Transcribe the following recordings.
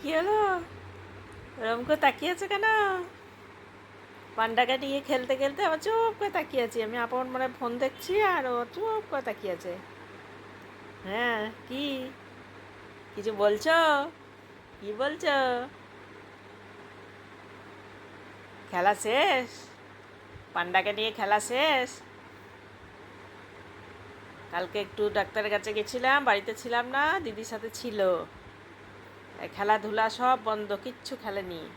কি হলো ওরম করে তাকিয়ে আছে কেন? পান্ডাকে নিয়ে খেলতে খেলতে আবার চুপ করে তাকিয়ে আছি। আমি আপন মানে ফোন দেখছি আর ও চুপ করে তাকিয়ে আছে। হ্যাঁ কি? কিছু বলছো? কি বলছো? খেলা শেষ? পান্ডাকে নিয়ে খেলা শেষ? কালকে একটু ডাক্তারের কাছে গেছিলাম, বাড়িতে ছিলাম না, দিদির সাথে ছিল। খেলাধুলা সব বন্ধ, কিচ্ছু খেলেনি।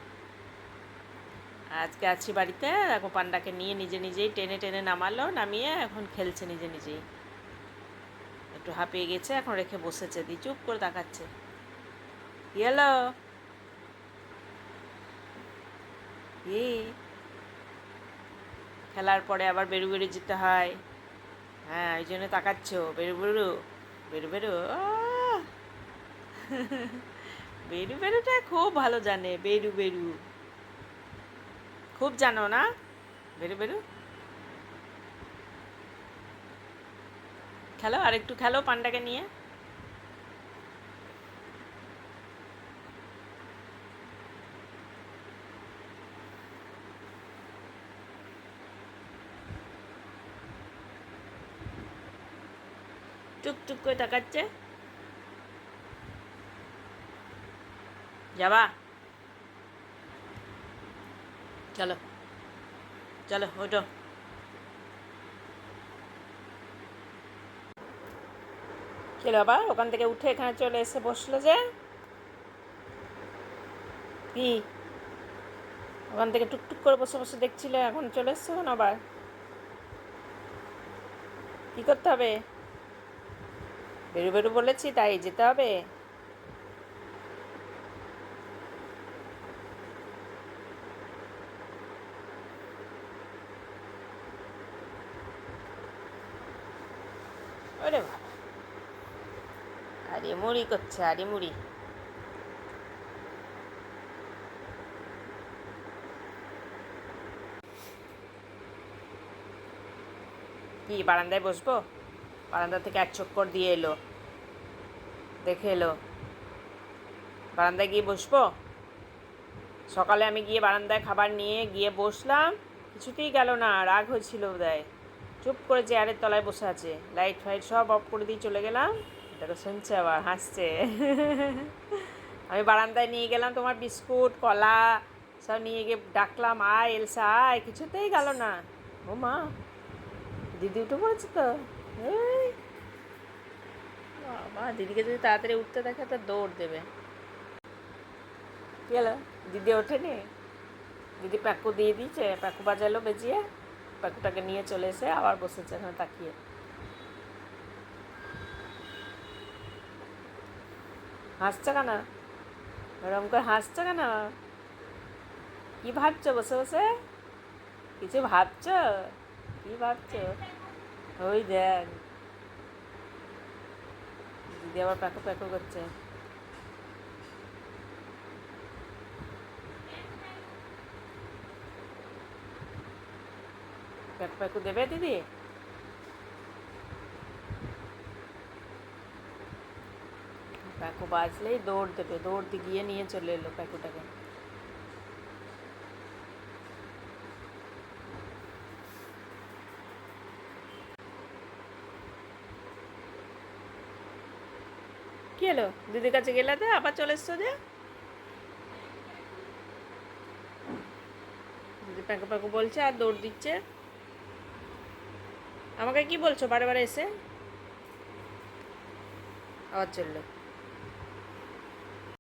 আজকে আছি বাড়িতে, দেখো পান্ডাকে নিয়ে নিজে নিজেই টেনে টেনে নামালো, নামিয়ে এখন খেলছে নিজে নিজেই। একটু হাঁপিয়ে গেছে, এখন রেখে বসেছে, দি চুপ করে তাকাচ্ছে। হলো? কি? খেলার পরে আবার বেরু বেরু যেতে হয়। হ্যাঁ ওই জন্য তাকাচ্ছ, বেরু বেরু বেরু বেরু! বেরু বেরুটা খুব ভালো জানে, বেরু বেরু। খুব জানো না? বেরু বেরু। খেলো আর একটু খেলো পান্ডাকে নিয়ে। টুক টুক করে তাকাচ্ছে। যাবা চলো চলো ওঠো চলো আবার ওখান থেকে উঠে এখানে চলে এসে বসল যে? কি? ওখান থেকে টুকটুক করে বসে বসে দেখছিলে, এখন চলে এসছো কেন আবার? কি করতে হবে? বেরু বেরু বলেছি, তাই যেতে হবে। ওরে আরে মুড়ি করছে আরে মুড়ি কি, বারান্দায় বসবো? বারান্দা থেকে এক চক্কর দিয়ে এলো। দেখে এলো। বারান্দায় গিয়ে বসবো? সকালে আমি গিয়ে বারান্দায় খাবার নিয়ে গিয়ে বসলাম। কিছুতেই গেল না, রাগ হয়েছিল বোধহয়। চুপ করে চেয়ারের তলায় বসে আছে। লাইট ফাইট সব অফ করে দিয়ে চলে গেলাম। দেখো শুনছে আবার, হাসছে। আমি বারান্দায় নিয়ে গেলাম তোমার বিস্কুট, কলা, সব নিয়ে গিয়ে ডাকলাম, আয় এলসা, আয়। কিছুতেই গেল না। ও মা, দিদি উঠে পড়েছে তো? বাবা, দিদিকে যদি তাড়াতাড়ি উঠতে দেখে তো দৌড় দেবে। হলো? দিদি ওঠেনি? দিদি প্যাকু দিয়ে দিয়েছে, প্যাকু বাজালো বেজিয়ে। প্যাকুটাকে নিয়ে চলে এসে আবার বসেছে এখানে তাকিয়ে। হাসছে কেন? ওরম করে হাসছে কেন? কি ভাবছ? বসে বসে? কিছু ভাবছ? কি ভাবছ? ওই দেখ। দিদি আবার প্যাকো প্যাকো করছে। প্যাকো প্যাকো দেবে দিদি প্যাকো বাজলেই দৌড় দেবে দৌড় গিয়ে নিয়ে চলে এলো প্যাকুটাকে কি হলো দিদির কাছে গেলে তো আবার চলে এসছো যে দিদি প্যাকো প্যাকো বলছে আর দৌড় দিচ্ছে আমাকে কি বলছো? বারে বারে এসে? আবার চলল।